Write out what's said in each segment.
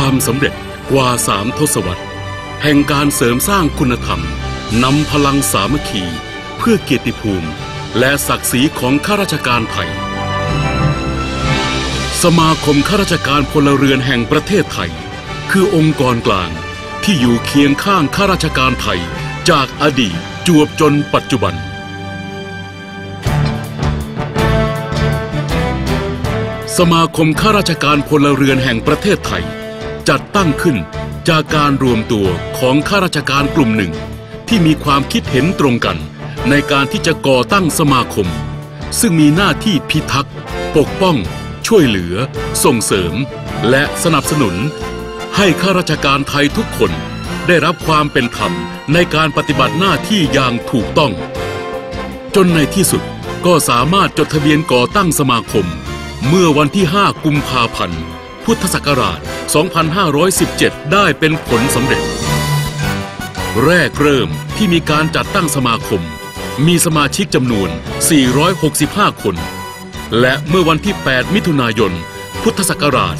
ความสำเร็จกว่าสามทศวรรษ แห่งการเสริมสร้างคุณธรรมนำพลังสามัคคี เพื่อเกียรติภูมิ และศักดิ์ศรีของข้าราชการไทย สมาคมข้าราชการพลเรือนแห่งประเทศไทย คือองค์กรกลางที่อยู่เคียงข้างข้าราชการไทย จากอดีตจวบจนปัจจุบันสมาคมข้าราชการพลเรือนแห่งประเทศไทย จัดตั้งขึ้นจากการรวมตัวของข้าราชการกลุ่มหนึ่ง ที่มีความคิดเห็นตรงกัน ในการที่จะก่อตั้งสมาคม ซึ่งมีหน้าที่พิทักษ์ ปกป้อง ช่วยเหลือ ส่งเสริม และสนับสนุน ให้ข้าราชการไทยทุกคน ได้รับความเป็นธรรมในการปฏิบัติหน้าที่อย่างถูกต้อง จนในที่สุดก็สามารถจดทะเบียนก่อตั้งสมาคม เมื่อวันที่ 5 กุมภาพันธ์ พุทธศักราช 2517 ได้เป็นผลสำเร็จ แรกเริ่มที่มีการจัดตั้งสมาคม มีสมาชิกจำนวน 465 คน และเมื่อวันที่ 8 มิถุนายน พุทธศักราช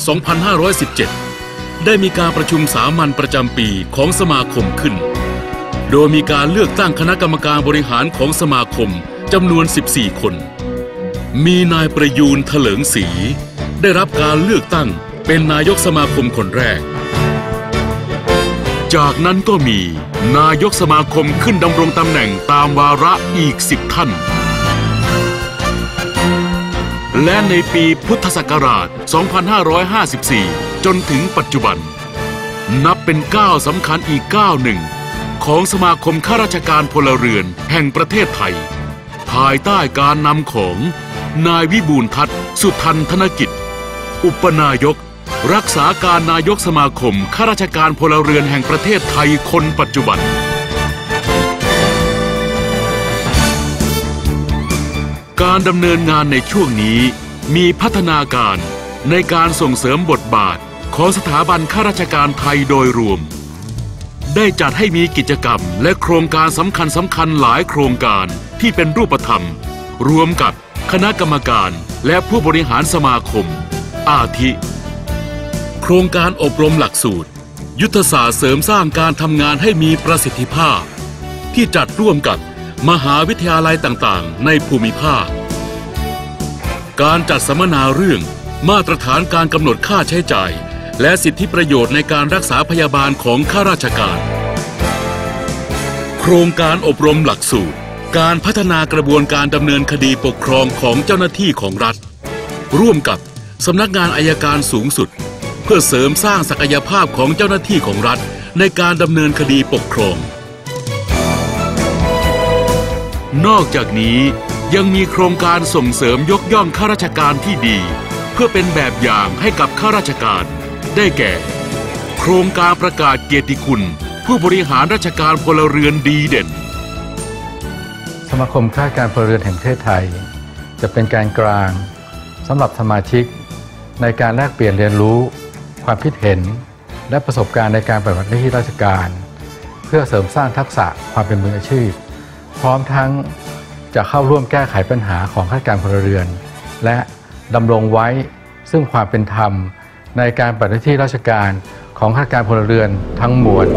2517 ได้มีการประชุมสามัญประจำปีของสมาคมขึ้น โดยมีการเลือกตั้งคณะกรรมการบริหารของสมาคมจำนวน 14 คน มีนายประยูนเถลิงศรีได้รับการเลือกตั้ง เป็นนายกสมาคมคนแรก จากนั้นก็มีนายกสมาคมขึ้นดำรงตำแหน่งตามวาระอีกสิบท่าน และในปีพุทธศักราช 2554 จนถึงปัจจุบัน นับเป็นก้าวสำคัญอีกก้าวหนึ่ง ของสมาคมข้าราชการพลเรือนแห่งประเทศไทย ภายใต้การนำของนายวิบูลย์ทัศน์สุทันธนกิจ อุปนายก รักษาการนายกสมาคมข้าราชการพลเรือนแห่งประเทศไทยคนปัจจุบัน การดำเนินงานในช่วงนี้มีพัฒนาการในการส่งเสริมบทบาทของสถาบันข้าราชการไทยโดยรวม ได้จัดให้มีกิจกรรมและโครงการสำคัญสำคัญหลายโครงการที่เป็นรูปธรรม รวมกับคณะกรรมการและผู้บริหารสมาคม อาทิ ครงการอบรมหลักสูตร ยุทธศาสตร์เสริมสร้างการทำงานให้มีประสิทธิภาพ ที่จัดร่วมกับมหาวิทยาลัยต่างๆ ในภูมิภาค การจัดสัมมนาเรื่อง มาตรฐานการกำหนดค่าใช้จ่าย และสิทธิประโยชน์ในการรักษาพยาบาลของข้าราชการ โครงการอบรมหลักสูตร การพัฒนากระบวนการดำเนินคดีปกครองของเจ้าหน้าที่ของรัฐ ร่วมกับสำนักงานอายการสูงสุด เพื่อเสริมสร้างศักยภาพของเจ้าหน้าที่ของรัฐ ในการดำเนินคดีปกครอง นอกจากนี้ยังมีโครงการส่งเสริมยกย่องข้าราชการที่ดี เพื่อเป็นแบบอย่างให้กับข้าราชการ ได้แก่ โครงการประกาศเกียรติคุณ ผู้บริหารราชการพลเรือนดีเด่น สมาคมข้าราชการพลเรือนแห่งประเทศไทย จะเป็นการกลางสำหรับสมาชิกในการแลกเปลี่ยนเรียนรู้ ความคิดเห็น และประสบการณ์ในการปฏิบัติหน้าที่ราชการ เพื่อเสริมสร้างทักษะความเป็นมืออาชีพ พร้อมทั้งจะเข้าร่วมแก้ไขปัญหาของข้าราชการพลเรือน และดำรงไว้ซึ่งความเป็นธรรมในการปฏิบัติหน้าที่ราชการของข้าราชการพลเรือนทั้งมวล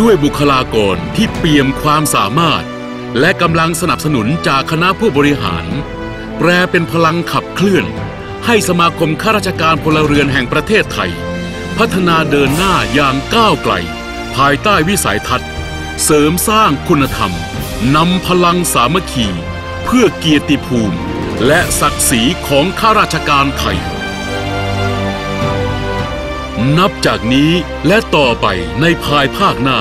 ด้วยบุคลากรที่เปี่ยมความสามารถ และกำลังสนับสนุนจากคณะผู้บริหาร แปลเป็นพลังขับเคลื่อน ให้สมาคมข้าราชการพลเรือนแห่งประเทศไทย พัฒนาเดินหน้าอย่างก้าวไกล ภายใต้วิสัยทัศน์ เสริมสร้างคุณธรรมนำพลังสามัคคี เพื่อเกียรติภูมิ และศักดิ์ศรีของข้าราชการไทย นับจากนี้และต่อไปในภายภาคหน้า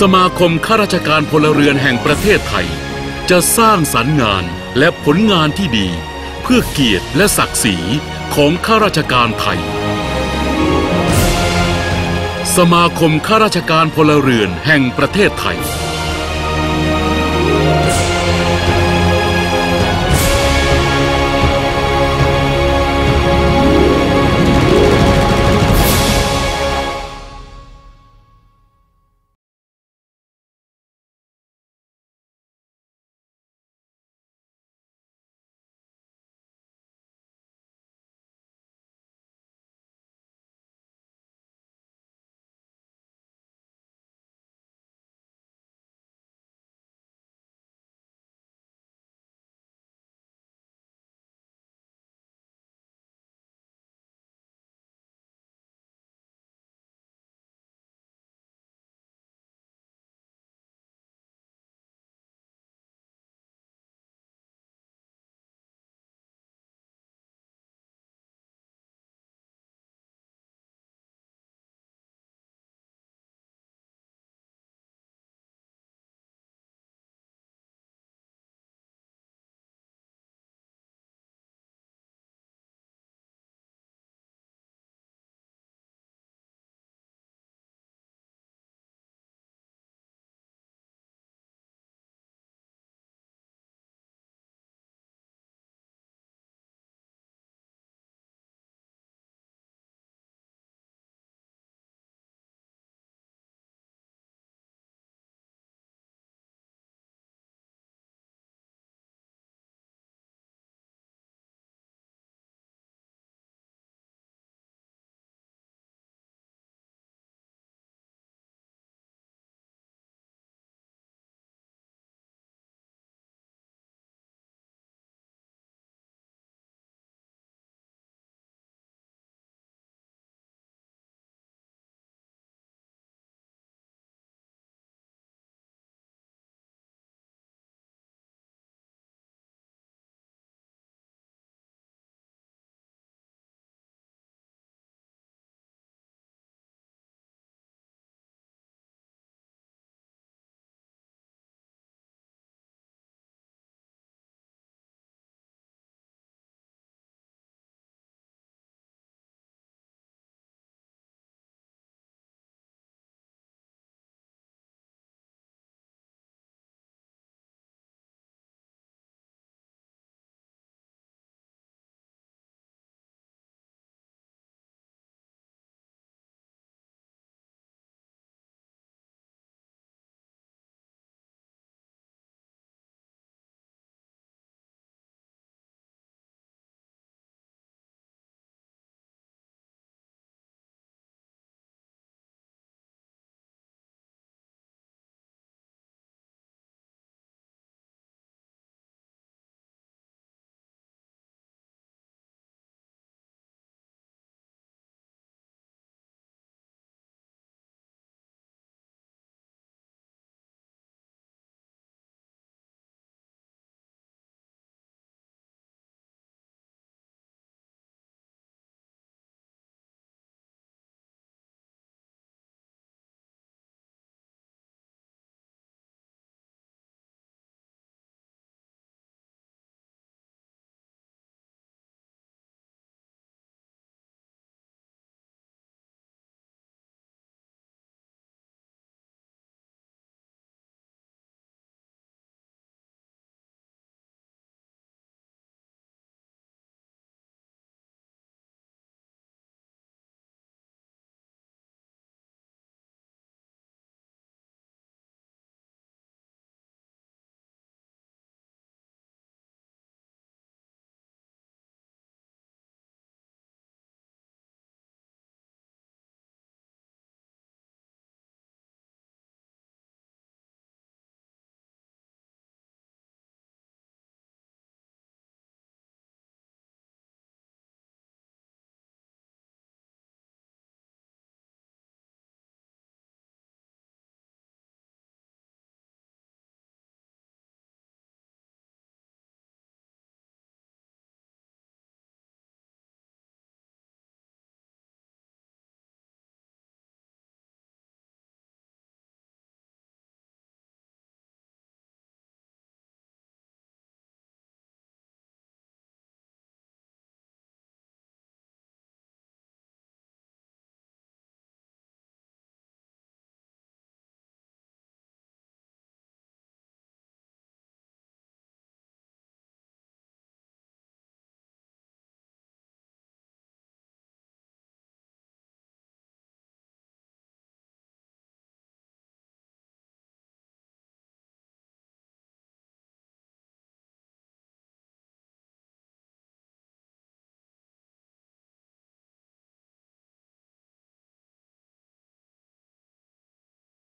สมาคมข้าราชการพลเรือนแห่งประเทศไทย จะสร้างสรรค์งานและผลงานที่ดี เพื่อเกียรติและศักดิ์ศรีของข้าราชการไทย สมาคมข้าราชการพลเรือนแห่งประเทศไทย